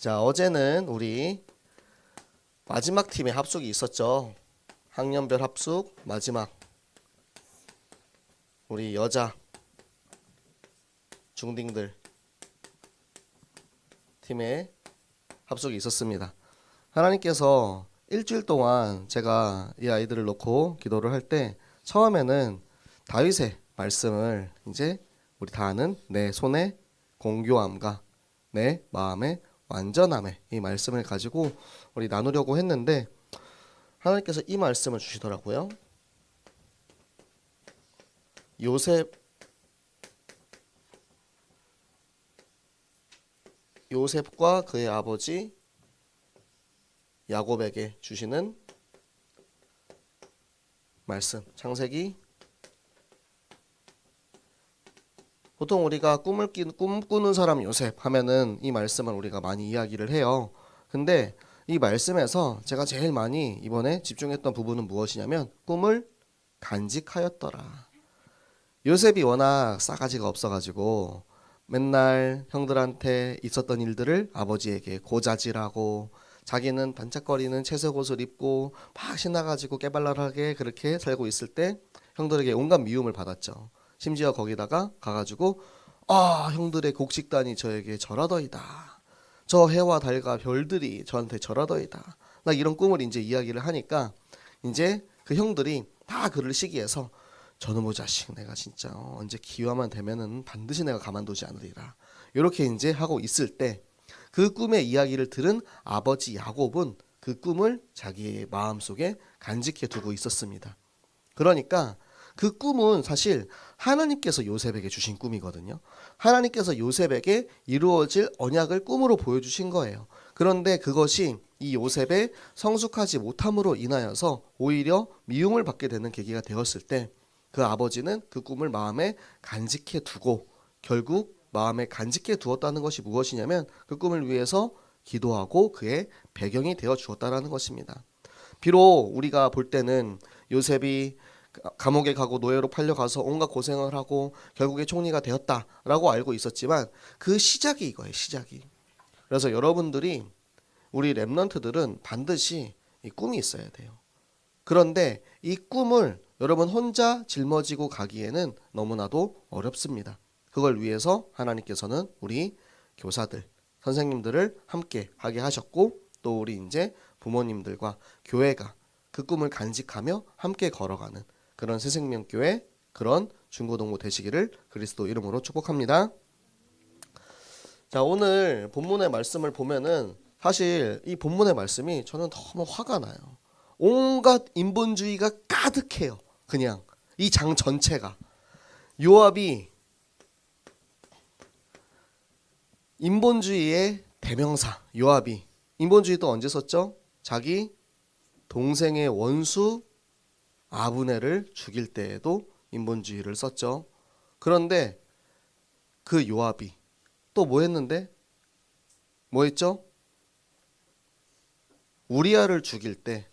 자, 어제는 우리 마지막 팀의 합숙이 있었죠. 학년별 합숙 마지막 우리 여자 중딩들 팀의 합숙이 있었습니다. 하나님께서 일주일 동안 제가 이 아이들을 놓고 기도를 할 때 처음에는 다윗의 말씀을 이제 우리 다 아는 내 손의 공교함과 내 마음의 완전함의 이 말씀을 가지고 우리 나누려고 했는데 하나님께서 이 말씀을 주시더라고요. 요셉 요셉과 그의 아버지 야곱에게 주시는 말씀 창세기 보통 우리가 꿈을 끼, 꿈꾸는 사람 요셉 하면은 이 말씀을 우리가 많이 이야기를 해요. 근데 이 말씀에서 제가 제일 많이 이번에 집중했던 부분은 무엇이냐면 꿈을 간직하였더라. 요셉이 워낙 싸가지가 없어가지고 맨날 형들한테 있었던 일들을 아버지에게 고자질하고 자기는 반짝거리는 채색 옷을 입고 막 신나가지고 깨발랄하게 그렇게 살고 있을 때 형들에게 온갖 미움을 받았죠. 심지어 거기다가 가가지고 아 형들의 곡식단이 저에게 절하더이다. 저 해와 달과 별들이 저한테 절하더이다. 나 이런 꿈을 이제 이야기를 하니까 이제 그 형들이 다 그를 시기해서 저놈의 자식 내가 진짜 어, 언제 기회만 되면은 반드시 내가 가만두지 않으리라. 이렇게 이제 하고 있을 때 그 꿈의 이야기를 들은 아버지 야곱은 그 꿈을 자기의 마음속에 간직해 두고 있었습니다. 그러니까 그 꿈은 사실 하나님께서 요셉에게 주신 꿈이거든요. 하나님께서 요셉에게 이루어질 언약을 꿈으로 보여주신 거예요. 그런데 그것이 이 요셉의 성숙하지 못함으로 인하여서 오히려 미움을 받게 되는 계기가 되었을 때 그 아버지는 그 꿈을 마음에 간직해 두고 결국 마음에 간직해 두었다는 것이 무엇이냐면 그 꿈을 위해서 기도하고 그의 배경이 되어 주었다라는 것입니다. 비록 우리가 볼 때는 요셉이 감옥에 가고 노예로 팔려가서 온갖 고생을 하고 결국에 총리가 되었다라고 알고 있었지만 그 시작이 이거예요 시작이. 그래서 여러분들이 우리 랩런트들은 반드시 이 꿈이 있어야 돼요. 그런데 이 꿈을 여러분 혼자 짊어지고 가기에는 너무나도 어렵습니다. 그걸 위해서 하나님께서는 우리 교사들 선생님들을 함께 하게 하셨고 또 우리 이제 부모님들과 교회가 그 꿈을 간직하며 함께 걸어가는 그런 새생명교회 그런 중고동부 되시기를 그리스도 이름으로 축복합니다. 자 오늘 본문의 말씀을 보면은 사실 이 본문의 말씀이 저는 너무 화가 나요. 온갖 인본주의가 가득해요. 그냥 이 장 전체가 요압이 인본주의의 대명사 요압이 인본주의도 언제 썼죠? 자기 동생의 원수 아브네를 죽일 때에도 인본주의를 썼죠. 그런데 그 요압이 또 뭐 했는데? 뭐 했죠? 우리아를 죽일 때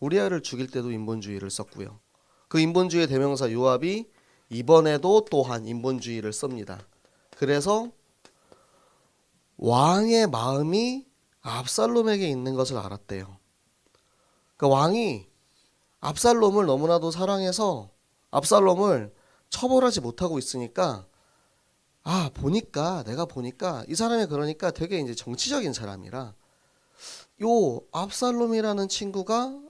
우리아를 죽일 때도 인본주의를 썼고요. 그 인본주의의 대명사 요압이 이번에도 또한 인본주의를 씁니다. 그래서 왕의 마음이 압살롬에게 있는 것을 알았대요. 그 왕이 압살롬을 너무나도 사랑해서 압살롬을 처벌하지 못하고 있으니까 아 보니까 내가 보니까 이 사람이 그러니까 되게 이제 정치적인 사람이라 요 압살롬이라는 친구가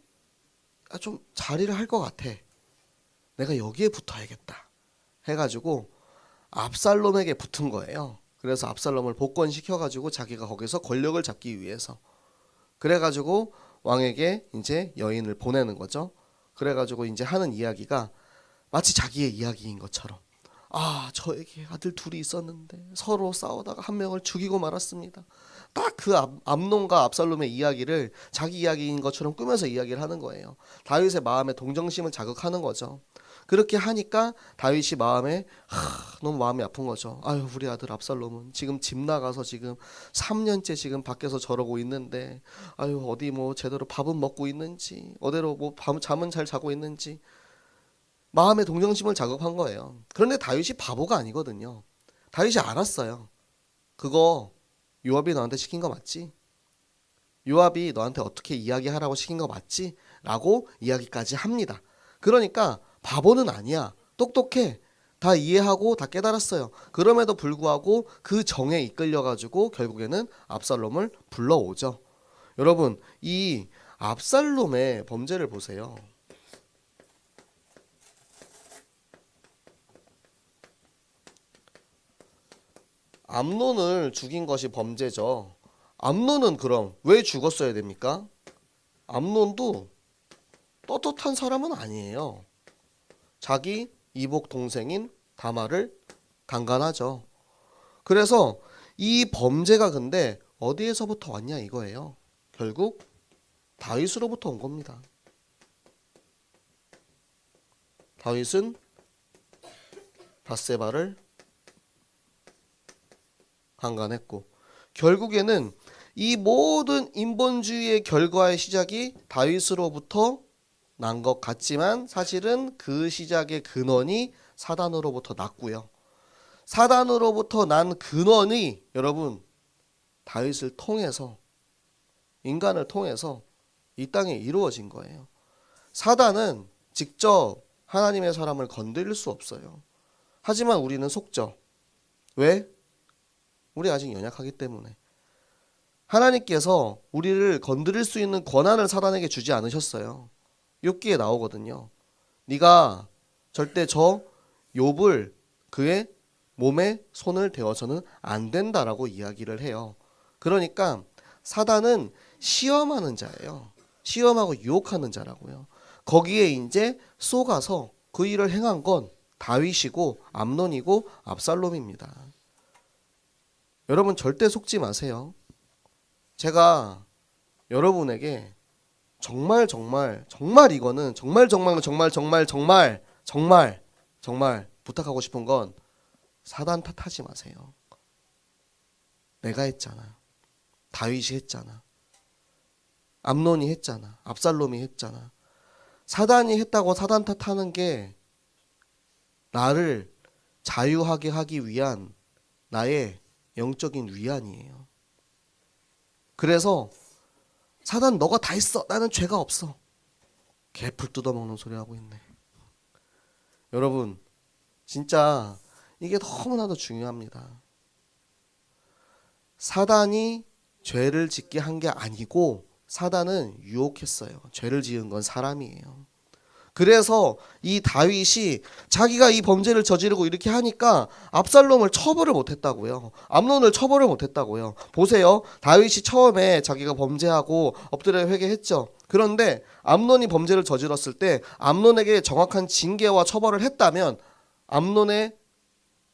아, 좀 자리를 할 것 같아. 내가 여기에 붙어야겠다. 해가지고 압살롬에게 붙은 거예요. 그래서 압살롬을 복권시켜가지고 자기가 거기서 권력을 잡기 위해서 그래가지고 왕에게 이제 여인을 보내는 거죠. 그래가지고 이제 하는 이야기가 마치 자기의 이야기인 것처럼 아 저에게 아들 둘이 있었는데 서로 싸우다가 한 명을 죽이고 말았습니다. 딱 그 암론과 압살롬의 이야기를 자기 이야기인 것처럼 꾸며서 이야기를 하는 거예요. 다윗의 마음에 동정심을 자극하는 거죠. 그렇게 하니까 다윗이 마음에 하, 너무 마음이 아픈 거죠. 아유 우리 아들 압살롬은 지금 집 나가서 지금 3년째 지금 밖에서 저러고 있는데 아유 어디 뭐 제대로 밥은 먹고 있는지 어디로 뭐 밤, 잠은 잘 자고 있는지 마음의 동정심을 자극한 거예요. 그런데 다윗이 바보가 아니거든요. 다윗이 알았어요. 그거 요압이 너한테 시킨 거 맞지? 요압이 너한테 어떻게 이야기하라고 시킨 거 맞지? 라고 이야기까지 합니다. 그러니까 바보는 아니야. 똑똑해. 다 이해하고 다 깨달았어요. 그럼에도 불구하고 그 정에 이끌려 가지고 결국에는 압살롬을 불러오죠. 여러분, 이 압살롬의 범죄를 보세요. 암론을 죽인 것이 범죄죠. 암론은 그럼 왜 죽었어야 됩니까? 암론도 떳떳한 사람은 아니에요. 자기 이복 동생인 다마를 강간하죠. 그래서 이 범죄가 근데 어디에서부터 왔냐 이거예요. 결국 다윗으로부터 온 겁니다. 다윗은 바세바를 강간했고 결국에는 이 모든 인본주의의 결과의 시작이 다윗으로부터 난 것 같지만 사실은 그 시작의 근원이 사단으로부터 났고요. 사단으로부터 난 근원이 여러분 다윗을 통해서 인간을 통해서 이 땅에 이루어진 거예요. 사단은 직접 하나님의 사람을 건드릴 수 없어요. 하지만 우리는 속죠. 왜? 우리 아직 연약하기 때문에. 하나님께서 우리를 건드릴 수 있는 권한을 사단에게 주지 않으셨어요. 욥기에 나오거든요. 네가 절대 저 욥을 그의 몸에 손을 대어서는 안 된다라고 이야기를 해요. 그러니까 사단은 시험하는 자예요. 시험하고 유혹하는 자라고요. 거기에 이제 쏘가서 그 일을 행한 건 다윗이고 암론이고 압살롬입니다. 여러분 절대 속지 마세요. 제가 여러분에게 정말 정말 정말 이거는 정말 정말 정말 정말 정말 정말 정말 부탁하고 싶은 건 사단 탓하지 마세요. 내가 했잖아. 다윗이 했잖아. 암론이 했잖아. 압살롬이 했잖아. 사단이 했다고 사단 탓하는 게 나를 자유하게 하기 위한 나의 영적인 위안이에요. 그래서 사단 너가 다 했어. 나는 죄가 없어. 개풀 뜯어먹는 소리 하고 있네. 여러분 진짜 이게 너무나도 중요합니다. 사단이 죄를 짓게 한 게 아니고 사단은 유혹했어요. 죄를 지은 건 사람이에요. 그래서 이 다윗이 자기가 이 범죄를 저지르고 이렇게 하니까 압살롬을 처벌을 못했다고요. 암론을 처벌을 못했다고요. 보세요. 다윗이 처음에 자기가 범죄하고 엎드려 회개했죠. 그런데 암론이 범죄를 저질렀을 때 암론에게 정확한 징계와 처벌을 했다면 암론의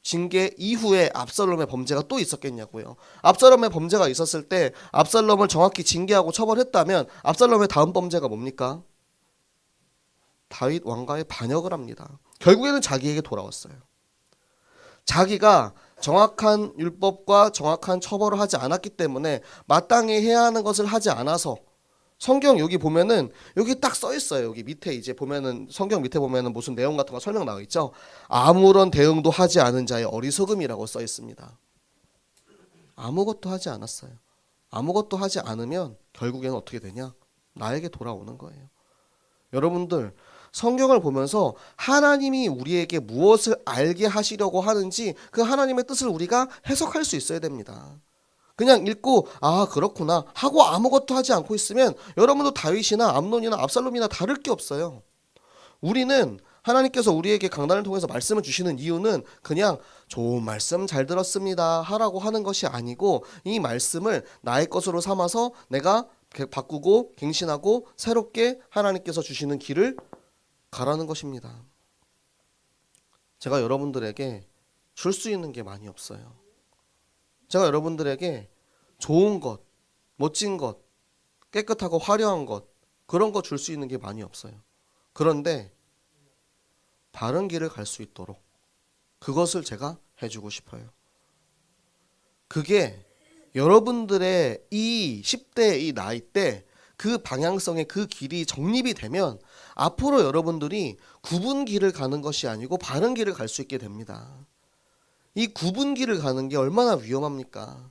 징계 이후에 압살롬의 범죄가 또 있었겠냐고요. 압살롬의 범죄가 있었을 때 압살롬을 정확히 징계하고 처벌했다면 압살롬의 다음 범죄가 뭡니까? 다윗 왕가의 반역을 합니다. 결국에는 자기에게 돌아왔어요. 자기가 정확한 율법과 정확한 처벌을 하지 않았기 때문에 마땅히 해야 하는 것을 하지 않아서 성경 여기 보면은 여기 딱 써 있어요. 여기 밑에 이제 보면은 성경 밑에 보면은 무슨 내용 같은 거 설명 나와 있죠. 아무런 대응도 하지 않은 자의 어리석음이라고 써 있습니다. 아무것도 하지 않았어요. 아무것도 하지 않으면 결국에는 어떻게 되냐? 나에게 돌아오는 거예요. 여러분들 성경을 보면서 하나님이 우리에게 무엇을 알게 하시려고 하는지 그 하나님의 뜻을 우리가 해석할 수 있어야 됩니다. 그냥 읽고 아 그렇구나 하고 아무것도 하지 않고 있으면 여러분도 다윗이나 암론이나 압살롬이나 다를 게 없어요. 우리는 하나님께서 우리에게 강단을 통해서 말씀을 주시는 이유는 그냥 좋은 말씀 잘 들었습니다 하라고 하는 것이 아니고 이 말씀을 나의 것으로 삼아서 내가 바꾸고 갱신하고 새롭게 하나님께서 주시는 길을 가라는 것입니다. 제가 여러분들에게 줄 수 있는 게 많이 없어요. 제가 여러분들에게 좋은 것, 멋진 것, 깨끗하고 화려한 것, 그런 거 줄 수 있는 게 많이 없어요. 그런데 바른 길을 갈 수 있도록 그것을 제가 해주고 싶어요. 그게 여러분들의 이 10대 이 나이 때 그 방향성의 그 길이 정립이 되면 앞으로 여러분들이 굽은 길을 가는 것이 아니고 바른 길을 갈 수 있게 됩니다. 이 굽은 길을 가는 게 얼마나 위험합니까?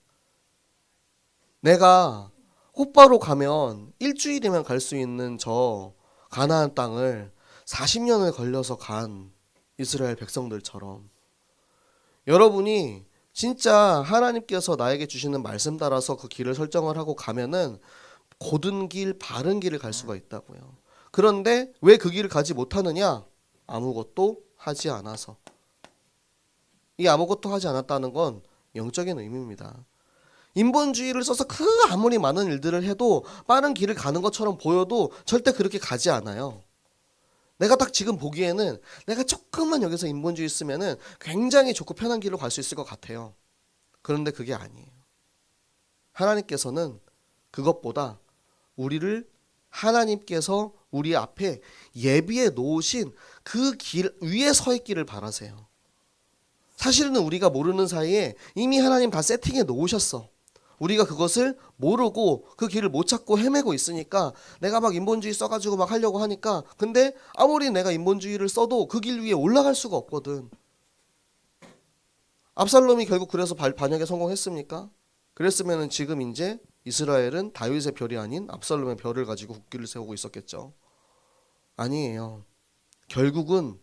내가 곧바로 가면 일주일이면 갈 수 있는 저 가나안 땅을 40년을 걸려서 간 이스라엘 백성들처럼 여러분이 진짜 하나님께서 나에게 주시는 말씀 따라서 그 길을 설정을 하고 가면은 고든 길, 바른 길을 갈 수가 있다고요. 그런데 왜 그 길을 가지 못하느냐? 아무것도 하지 않아서. 이 아무것도 하지 않았다는 건 영적인 의미입니다. 인본주의를 써서 그 아무리 많은 일들을 해도 빠른 길을 가는 것처럼 보여도 절대 그렇게 가지 않아요. 내가 딱 지금 보기에는 내가 조금만 여기서 인본주의 쓰면은 굉장히 좋고 편한 길로 갈 수 있을 것 같아요. 그런데 그게 아니에요. 하나님께서는 그것보다 우리를 하나님께서 우리 앞에 예비해 놓으신 그 길 위에 서 있기를 바라세요. 사실은 우리가 모르는 사이에 이미 하나님 다 세팅해 놓으셨어. 우리가 그것을 모르고 그 길을 못 찾고 헤매고 있으니까 내가 막 인본주의 써가지고 막 하려고 하니까 근데 아무리 내가 인본주의를 써도 그 길 위에 올라갈 수가 없거든. 압살롬이 결국 그래서 발- 반역에 성공했습니까? 그랬으면 지금 이제 이스라엘은 다윗의 별이 아닌 압살롬의 별을 가지고 국기를 세우고 있었겠죠. 아니에요. 결국은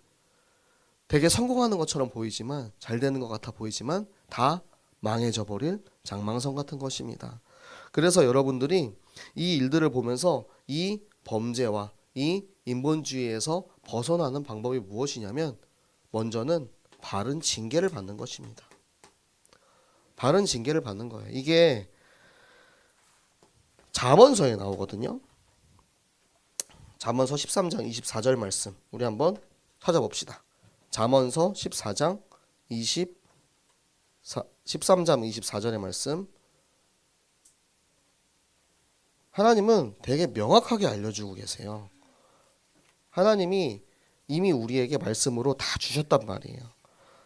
되게 성공하는 것처럼 보이지만 잘 되는 것 같아 보이지만 다 망해져 버릴 장망성 같은 것입니다. 그래서 여러분들이 이 일들을 보면서 이 범죄와 이 인본주의에서 벗어나는 방법이 무엇이냐면 먼저는 바른 징계를 받는 것입니다. 바른 징계를 받는 거예요. 이게 잠언서에 나오거든요. 잠언서 13장 24절 말씀. 우리 한번 찾아봅시다. 잠언서 14장 20 13장 24절의 말씀. 하나님은 되게 명확하게 알려주고 계세요. 하나님이 이미 우리에게 말씀으로 다 주셨단 말이에요.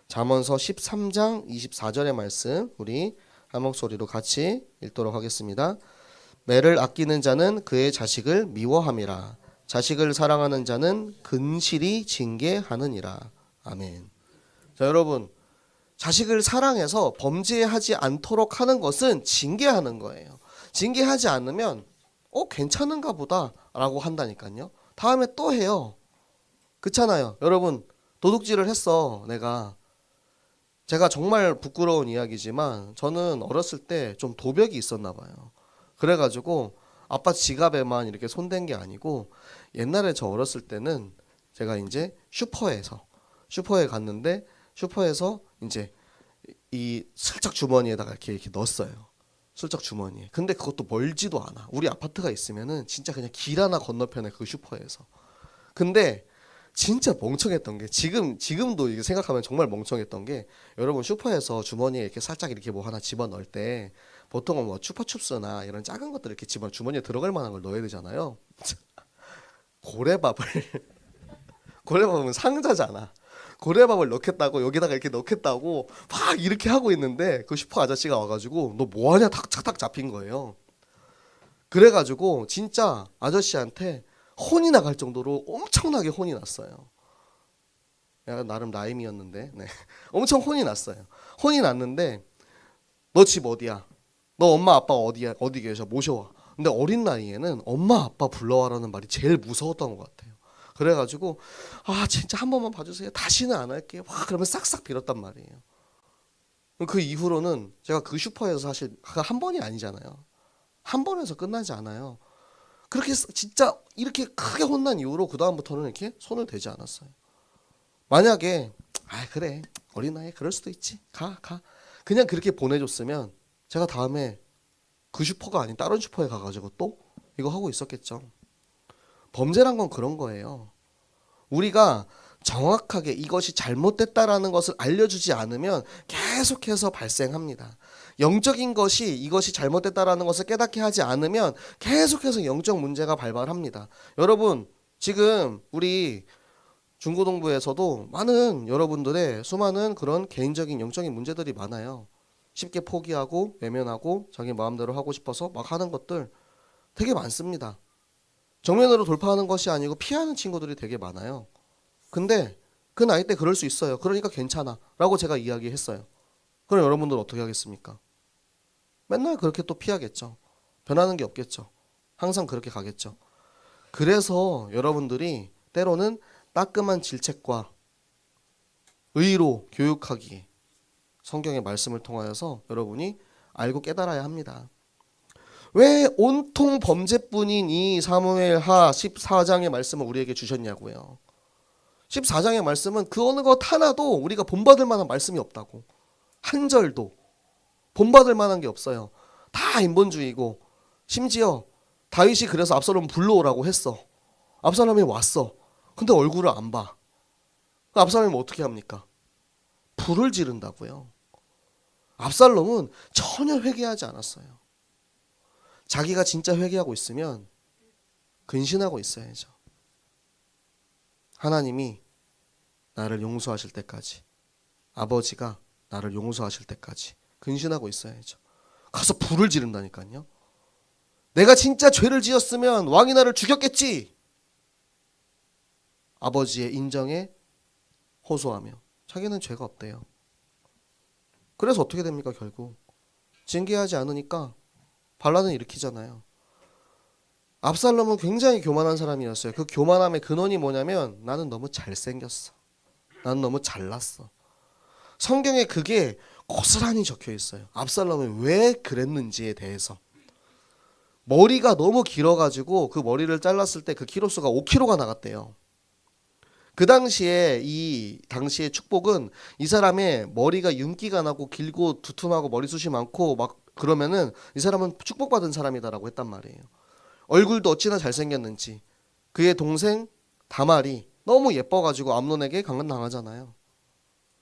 잠언서 13장 24절의 말씀 우리 한 목소리로 같이 읽도록 하겠습니다. 매를 아끼는 자는 그의 자식을 미워함이라. 자식을 사랑하는 자는 근실이 징계하느니라. 아멘. 자, 여러분. 자식을 사랑해서 범죄하지 않도록 하는 것은 징계하는 거예요. 징계하지 않으면 어 괜찮은가 보다라고 한다니까요. 다음에 또 해요. 그렇잖아요. 여러분 도둑질을 했어. 내가 제가 정말 부끄러운 이야기지만 저는 어렸을 때 좀 도벽이 있었나 봐요. 그래가지고 아빠 지갑에만 이렇게 손댄 게 아니고 옛날에 저 어렸을 때는 제가 이제 슈퍼에서 슈퍼에 갔는데 슈퍼에서 이제 이 슬쩍 주머니에다가 이렇게 이렇게 넣었어요. 슬쩍 주머니에. 근데 그것도 멀지도 않아. 우리 아파트가 있으면은 진짜 그냥 길 하나 건너편에 그 슈퍼에서. 근데 진짜 멍청했던 게 지금 지금도 이게 생각하면 정말 멍청했던 게 여러분 슈퍼에서 주머니에 이렇게 살짝 이렇게 뭐 하나 집어 넣을 때 보통은 뭐 추파춥스나 이런 작은 것들 이렇게 집어 주머니에 들어갈 만한 걸 넣어야 되잖아요. 고래밥을 고래밥은 상자잖아. 고래밥을 넣겠다고 여기다가 이렇게 넣겠다고 막 이렇게 하고 있는데 그 슈퍼 아저씨가 와가지고 너 뭐하냐 탁탁탁 잡힌 거예요. 그래가지고 진짜 아저씨한테 혼이 나갈 정도로 엄청나게 혼이 났어요. 나름 라임이었는데 네. 엄청 혼이 났어요. 혼이 났는데 너 집 어디야? 너 엄마 아빠 어디야? 어디 계셔? 모셔와. 근데 어린 나이에는 엄마 아빠 불러와라는 말이 제일 무서웠던 것 같아요. 그래가지고 아 진짜 한 번만 봐주세요. 다시는 안 할게요. 와 그러면 싹싹 빌었단 말이에요. 그 이후로는 제가 그 슈퍼에서 사실 그한 번이 아니잖아요. 한 번에서 끝나지 않아요. 그렇게 스- 진짜 이렇게 크게 혼난 이후로 그 다음부터는 이렇게 손을 대지 않았어요. 만약에 아 그래 어린 나이에 그럴 수도 있지 가 가. 그냥 그렇게 보내줬으면 제가 다음에 그 슈퍼가 아닌 다른 슈퍼에 가가지고 또 이거 하고 있었겠죠. 범죄란 건 그런 거예요. 우리가 정확하게 이것이 잘못됐다라는 것을 알려주지 않으면 계속해서 발생합니다. 영적인 것이 이것이 잘못됐다라는 것을 깨닫게 하지 않으면 계속해서 영적 문제가 발발합니다. 여러분, 지금 우리 중고등부에서도 많은 여러분들의 수많은 그런 개인적인 영적인 문제들이 많아요. 쉽게 포기하고 외면하고 자기 마음대로 하고 싶어서 막 하는 것들 되게 많습니다. 정면으로 돌파하는 것이 아니고 피하는 친구들이 되게 많아요. 근데 그 나이 때 그럴 수 있어요. 그러니까 괜찮아. 라고 제가 이야기했어요. 그럼 여러분들 어떻게 하겠습니까? 맨날 그렇게 또 피하겠죠. 변하는 게 없겠죠. 항상 그렇게 가겠죠. 그래서 여러분들이 때로는 따끔한 질책과 의로 교육하기 성경의 말씀을 통하여서 여러분이 알고 깨달아야 합니다. 왜 온통 범죄뿐인 이 사무엘하 14장의 말씀을 우리에게 주셨냐고요. 14장의 말씀은 그 어느 것 하나도 우리가 본받을 만한 말씀이 없다고. 한 절도 본받을 만한 게 없어요. 다 인본주의고 심지어 다윗이 그래서 압살롬 불러오라고 했어. 압살롬이 왔어. 근데 얼굴을 안 봐. 그 압살롬이 어떻게 합니까? 불을 지른다고요. 압살롬은 전혀 회개하지 않았어요. 자기가 진짜 회개하고 있으면 근신하고 있어야죠. 하나님이 나를 용서하실 때까지 아버지가 나를 용서하실 때까지 근신하고 있어야죠. 가서 불을 지른다니까요. 내가 진짜 죄를 지었으면 왕이 나를 죽였겠지. 아버지의 인정에 호소하며 자기는 죄가 없대요. 그래서 어떻게 됩니까 결국 징계하지 않으니까 반란을 일으키잖아요. 압살롬은 굉장히 교만한 사람이었어요. 그 교만함의 근원이 뭐냐면 나는 너무 잘생겼어. 나는 너무 잘났어. 성경에 그게 고스란히 적혀 있어요. 압살롬이 왜 그랬는지에 대해서. 머리가 너무 길어가지고 그 머리를 잘랐을 때 그 키로수가 5kg가 나갔대요. 그 당시에 이 당시의 축복은 이 사람의 머리가 윤기가 나고 길고 두툼하고 머리숱이 많고 막 그러면은 이 사람은 축복받은 사람이다라고 했단 말이에요. 얼굴도 어찌나 잘생겼는지 그의 동생 다말이 너무 예뻐가지고 암론에게 강간당하잖아요.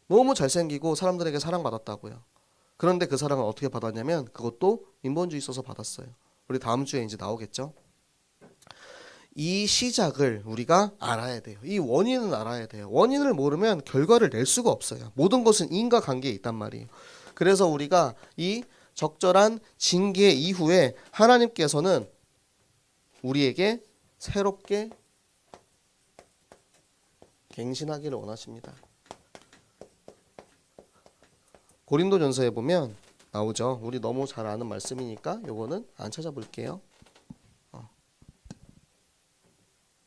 너무 잘생기고 사람들에게 사랑받았다고요. 그런데 그 사랑을 어떻게 받았냐면 그것도 인본주의 있어서 받았어요. 우리 다음 주에 이제 나오겠죠. 이 시작을 우리가 알아야 돼요. 이 원인은 알아야 돼요. 원인을 모르면 결과를 낼 수가 없어요. 모든 것은 인과 관계에 있단 말이에요. 그래서 우리가 이 적절한 징계 이후에 하나님께서는 우리에게 새롭게 갱신하기를 원하십니다. 고린도전서에 보면 나오죠. 우리 너무 잘 아는 말씀이니까 요거는 안 찾아볼게요. 어.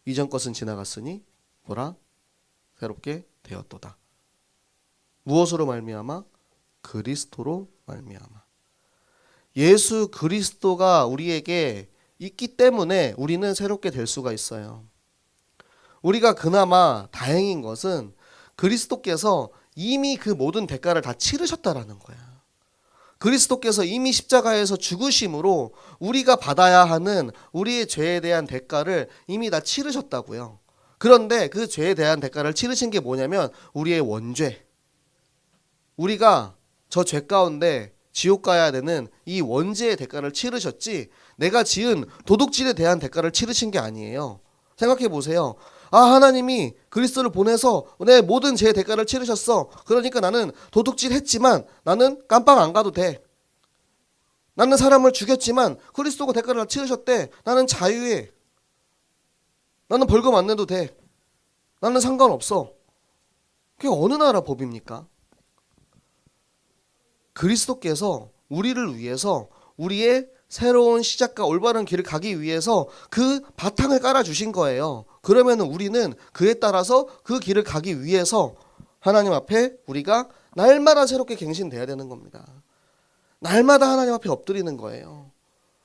이전 것은 지나갔으니 보라 새롭게 되었도다. 무엇으로 말미암아 그리스도로 말미암아. 예수 그리스도가 우리에게 있기 때문에 우리는 새롭게 될 수가 있어요. 우리가 그나마 다행인 것은 그리스도께서 이미 그 모든 대가를 다 치르셨다라는 거야. 그리스도께서 이미 십자가에서 죽으심으로 우리가 받아야 하는 우리의 죄에 대한 대가를 이미 다 치르셨다고요. 그런데 그 죄에 대한 대가를 치르신 게 뭐냐면 우리의 원죄. 우리가 저 죄 가운데 지옥 가야 되는 이 원죄의 대가를 치르셨지 내가 지은 도둑질에 대한 대가를 치르신 게 아니에요. 생각해 보세요. 아 하나님이 그리스도를 보내서 내 모든 죄의 대가를 치르셨어. 그러니까 나는 도둑질 했지만 나는 깜빵 안 가도 돼. 나는 사람을 죽였지만 그리스도가 대가를 다 치르셨대. 나는 자유해. 나는 벌금 안 내도 돼. 나는 상관없어. 그게 어느 나라 법입니까? 그리스도께서 우리를 위해서 우리의 새로운 시작과 올바른 길을 가기 위해서 그 바탕을 깔아 주신 거예요. 그러면 우리는 그에 따라서 그 길을 가기 위해서 하나님 앞에 우리가 날마다 새롭게 갱신돼야 되는 겁니다. 날마다 하나님 앞에 엎드리는 거예요.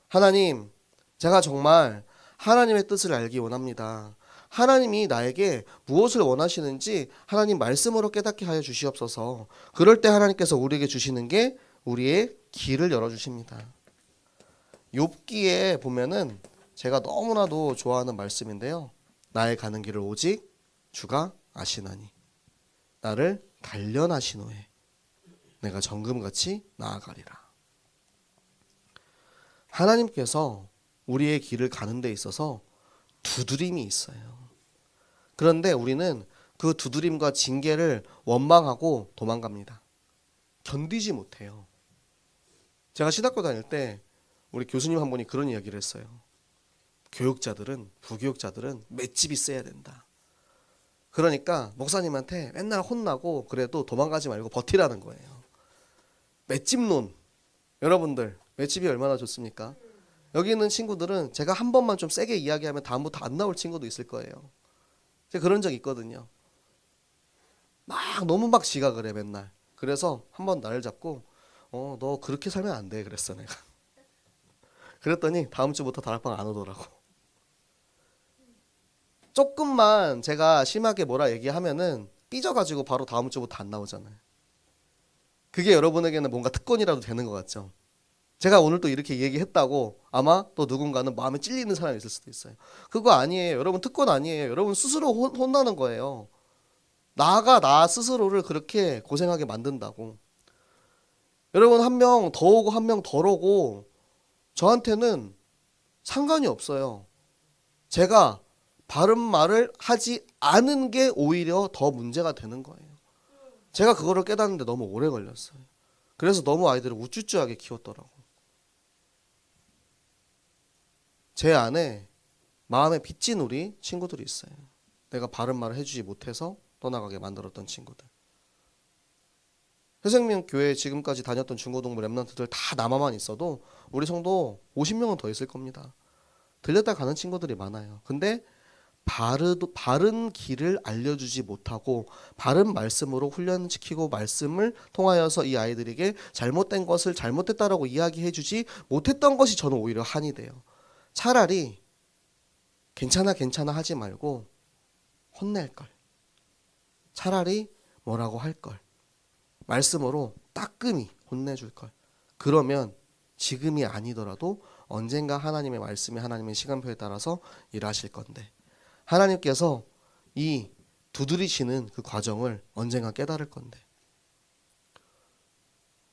하나님, 제가 정말 하나님의 뜻을 알기 원합니다. 하나님이 나에게 무엇을 원하시는지 하나님 말씀으로 깨닫게 하여 주시옵소서. 그럴 때 하나님께서 우리에게 주시는 게 우리의 길을 열어 주십니다. 욥기에 보면은 제가 너무나도 좋아하는 말씀인데요. 나의 가는 길을 오직 주가 아시나니 나를 단련하신 후에 내가 정금같이 나아가리라. 하나님께서 우리의 길을 가는 데 있어서 두드림이 있어요. 그런데 우리는 그 두드림과 징계를 원망하고 도망갑니다. 견디지 못해요. 제가 신학교 다닐 때 우리 교수님 한 분이 그런 이야기를 했어요. 교육자들은 부교육자들은 맷집이 있어야 된다. 그러니까 목사님한테 맨날 혼나고 그래도 도망가지 말고 버티라는 거예요. 맷집론. 여러분들 맷집이 얼마나 좋습니까? 여기 있는 친구들은 제가 한 번만 좀 세게 이야기하면 다음부터 안 나올 친구도 있을 거예요. 제가 그런 적 있거든요. 막 너무 막 지각을 해 맨날. 그래서 한 번 나를 잡고 어 너 그렇게 살면 안 돼 그랬어 내가. 그랬더니 다음 주부터 다락방 안 오더라고. 조금만 제가 심하게 뭐라 얘기하면은 삐져가지고 바로 다음 주부터 안 나오잖아요. 그게 여러분에게는 뭔가 특권이라도 되는 것 같죠. 제가 오늘 또 이렇게 얘기했다고 아마 또 누군가는 마음에 찔리는 사람이 있을 수도 있어요. 그거 아니에요. 여러분 특권 아니에요. 여러분 스스로 혼, 혼나는 거예요. 나가 나 스스로를 그렇게 고생하게 만든다고. 여러분 한 명 더 오고 한 명 덜 오고 저한테는 상관이 없어요. 제가 바른 말을 하지 않은 게 오히려 더 문제가 되는 거예요. 제가 그거를 깨닫는데 너무 오래 걸렸어요. 그래서 너무 아이들을 우쭈쭈하게 키웠더라고. 제 안에 마음에 빚진 우리 친구들이 있어요. 내가 바른 말을 해주지 못해서 떠나가게 만들었던 친구들. 회생명 교회 지금까지 다녔던 중고등부 랩런트들 다 남아만 있어도 우리 성도 50명은 더 있을 겁니다. 들렸다 가는 친구들이 많아요. 근데 바르, 바른 길을 알려주지 못하고 바른 말씀으로 훈련시키고 말씀을 통하여서 이 아이들에게 잘못된 것을 잘못됐다라고 이야기해주지 못했던 것이 저는 오히려 한이 돼요. 차라리 괜찮아 괜찮아 하지 말고 혼낼 걸. 차라리 뭐라고 할 걸. 말씀으로 따끔히 혼내줄 걸. 그러면 지금이 아니더라도 언젠가 하나님의 말씀이 하나님의 시간표에 따라서 일하실 건데 하나님께서 이 두드리시는 그 과정을 언젠가 깨달을 건데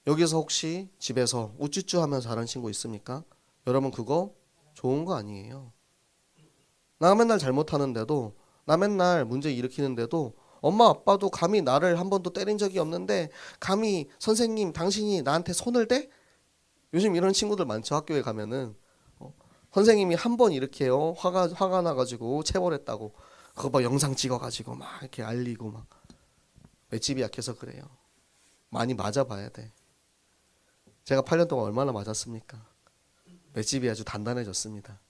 여기서 혹시 집에서 우쭈쭈 하면서 자는 친구 있습니까? 여러분 그거 좋은 거 아니에요. 나 맨날 잘못하는데도 나 맨날 문제 일으키는데도 엄마 아빠도 감히 나를 한 번도 때린 적이 없는데 감히 선생님 당신이 나한테 손을 대? 요즘 이런 친구들 많죠 학교에 가면은. 어, 선생님이 한 번 이렇게요 화가 화가 나가지고 체벌했다고. 그거 막 영상 찍어가지고 막 이렇게 알리고 막. 맷집이 약해서 그래요? 많이 맞아봐야 돼. 제가 8년 동안 얼마나 맞았습니까? 맷집이 아주 단단해졌습니다.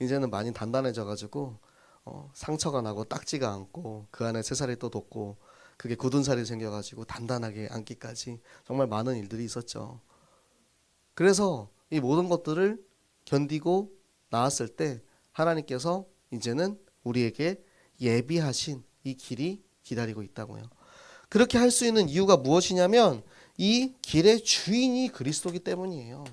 이제는 많이 단단해져가지고 어, 상처가 나고 딱지가 않고 그 안에 새살이 또 돋고 그게 굳은 살이 생겨가지고 단단하게 앉기까지 정말 많은 일들이 있었죠. 그래서 이 모든 것들을 견디고 나왔을 때 하나님께서 이제는 우리에게 예비하신 이 길이 기다리고 있다고요. 그렇게 할 수 있는 이유가 무엇이냐면 이 길의 주인이 그리스도기 때문이에요.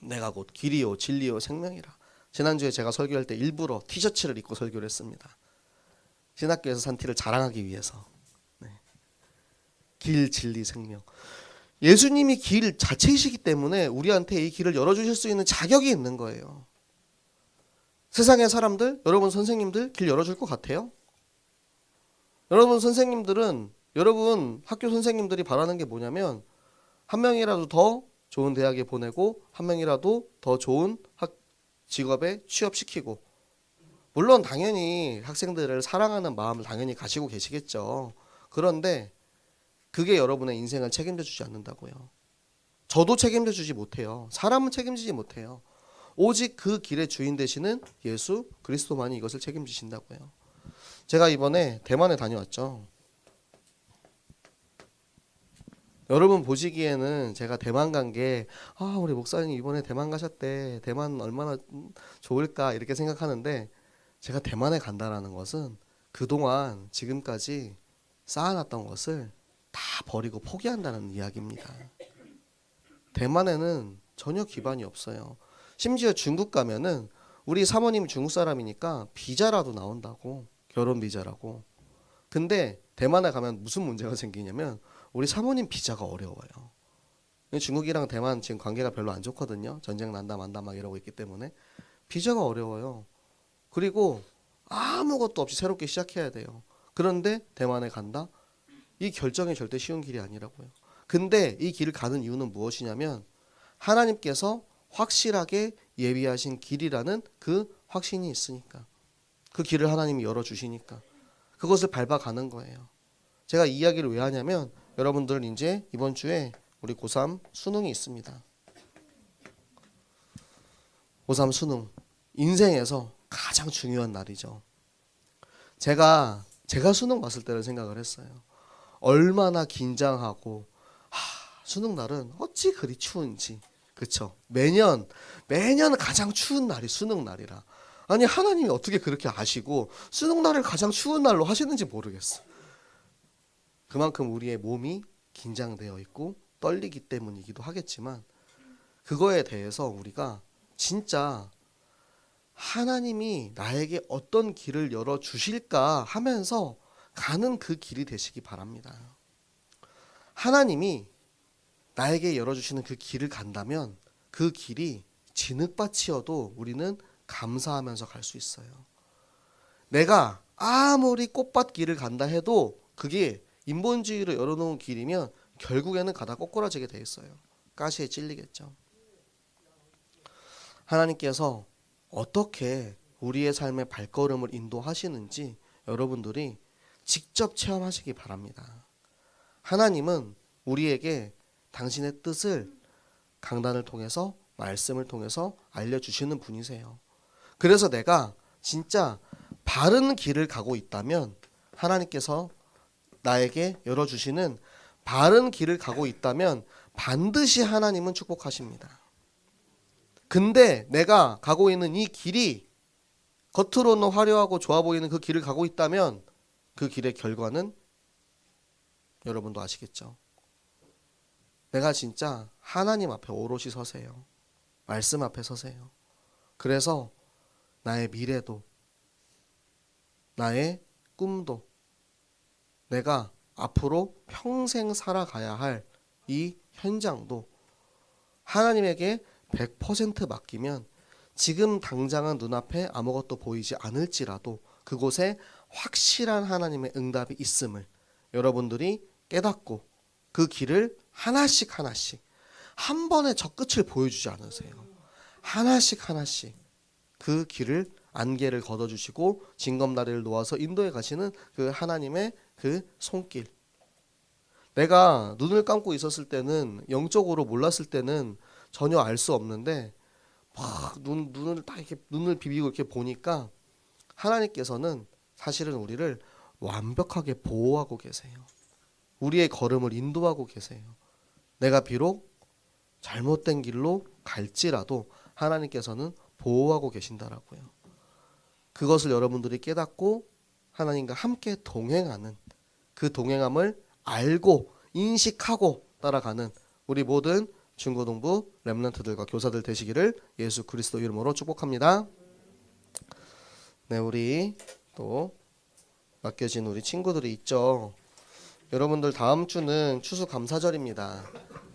내가 곧 길이요 진리요 생명이라. 지난주에 제가 설교할 때 일부러 티셔츠를 입고 설교를 했습니다. 신학교에서 산 티를 자랑하기 위해서. 네. 길, 진리, 생명. 예수님이 길 자체이시기 때문에 우리한테 이 길을 열어주실 수 있는 자격이 있는 거예요. 세상의 사람들, 여러분 선생님들 길 열어줄 것 같아요? 여러분 선생님들은 여러분 학교 선생님들이 바라는 게 뭐냐면 한 명이라도 더 좋은 대학에 보내고 한 명이라도 더 좋은 학, 직업에 취업시키고 물론 당연히 학생들을 사랑하는 마음을 당연히 가지고 계시겠죠. 그런데 그게 여러분의 인생을 책임져 주지 않는다고요. 저도 책임져 주지 못해요. 사람은 책임지지 못해요. 오직 그 길의 주인 되시는 예수 그리스도만이 이것을 책임지신다고요. 제가 이번에 대만에 다녀왔죠. 여러분 보시기에는 제가 대만 간 게 아, 우리 목사님 이번에 대만 가셨대. 대만 얼마나 좋을까 이렇게 생각하는데 제가 대만에 간다라는 것은 그동안 지금까지 쌓아놨던 것을 다 버리고 포기한다는 이야기입니다. 대만에는 전혀 기반이 없어요. 심지어 중국 가면은 우리 사모님 중국 사람이니까 비자라도 나온다고 결혼 비자라고. 근데 대만에 가면 무슨 문제가 생기냐면 우리 사모님 비자가 어려워요. 중국이랑 대만 지금 관계가 별로 안 좋거든요. 전쟁 난다 만다 막 이러고 있기 때문에 비자가 어려워요. 그리고 아무것도 없이 새롭게 시작해야 돼요. 그런데 대만에 간다? 이 결정이 절대 쉬운 길이 아니라고요. 근데 이 길을 가는 이유는 무엇이냐면 하나님께서 확실하게 예비하신 길이라는 그 확신이 있으니까 그 길을 하나님이 열어 주시니까 그것을 밟아가는 거예요. 제가 이 이야기를 왜 하냐면 여러분들 이제 이번 주에 우리 고3 수능이 있습니다. 고3 수능 인생에서 가장 중요한 날이죠. 제가 제가 수능 봤을 때를 생각을 했어요. 얼마나 긴장하고 하, 수능 날은 어찌 그리 추운지 그쵸 매년 매년 가장 추운 날이 수능 날이라 아니 하나님이 어떻게 그렇게 아시고 수능 날을 가장 추운 날로 하시는지 모르겠어. 그만큼 우리의 몸이 긴장되어 있고 떨리기 때문이기도 하겠지만 그거에 대해서 우리가 진짜 하나님이 나에게 어떤 길을 열어 주실까 하면서 가는 그 길이 되시기 바랍니다. 하나님이 나에게 열어 주시는 그 길을 간다면 그 길이 진흙밭이어도 우리는 감사하면서 갈 수 있어요. 내가 아무리 꽃밭 길을 간다 해도 그게 인본주의로 열어놓은 길이면 결국에는 가다 꼬꾸라지게 돼 있어요. 가시에 찔리겠죠. 하나님께서 어떻게 우리의 삶의 발걸음을 인도하시는지 여러분들이 직접 체험하시기 바랍니다. 하나님은 우리에게 당신의 뜻을 강단을 통해서 말씀을 통해서 알려주시는 분이세요. 그래서 내가 진짜 바른 길을 가고 있다면 하나님께서 나에게 열어주시는 바른 길을 가고 있다면 반드시 하나님은 축복하십니다. 근데 내가 가고 있는 이 길이 겉으로는 화려하고 좋아 보이는 그 길을 가고 있다면 그 길의 결과는 여러분도 아시겠죠. 내가 진짜 하나님 앞에 오롯이 서세요. 말씀 앞에 서세요. 그래서 나의 미래도 나의 꿈도 내가 앞으로 평생 살아가야 할 이 현장도 하나님에게 100% 맡기면 지금 당장은 눈앞에 아무것도 보이지 않을지라도 그곳에 확실한 하나님의 응답이 있음을 여러분들이 깨닫고 그 길을 하나씩 하나씩 한 번에 저 끝을 보여주지 않으세요. 하나씩 하나씩 그 길을 안개를 걷어주시고 징검다리를 놓아서 인도에 가시는 그 하나님의 그 손길. 내가 눈을 감고 있었을 때는 영적으로 몰랐을 때는 전혀 알 수 없는데 막 눈, 눈을 딱 이렇게 눈을 비비고 이렇게 보니까 하나님께서는 사실은 우리를 완벽하게 보호하고 계세요. 우리의 걸음을 인도하고 계세요. 내가 비록 잘못된 길로 갈지라도 하나님께서는 보호하고 계신다라고요. 그것을 여러분들이 깨닫고 하나님과 함께 동행하는 그 동행함을 알고 인식하고 따라가는 우리 모든 중고등부 렘넌트들과 교사들 되시기를 예수 그리스도 이름으로 축복합니다. 네, 우리 또 맡겨진 우리 친구들이 있죠. 여러분들 다음 주는 추수 감사절입니다.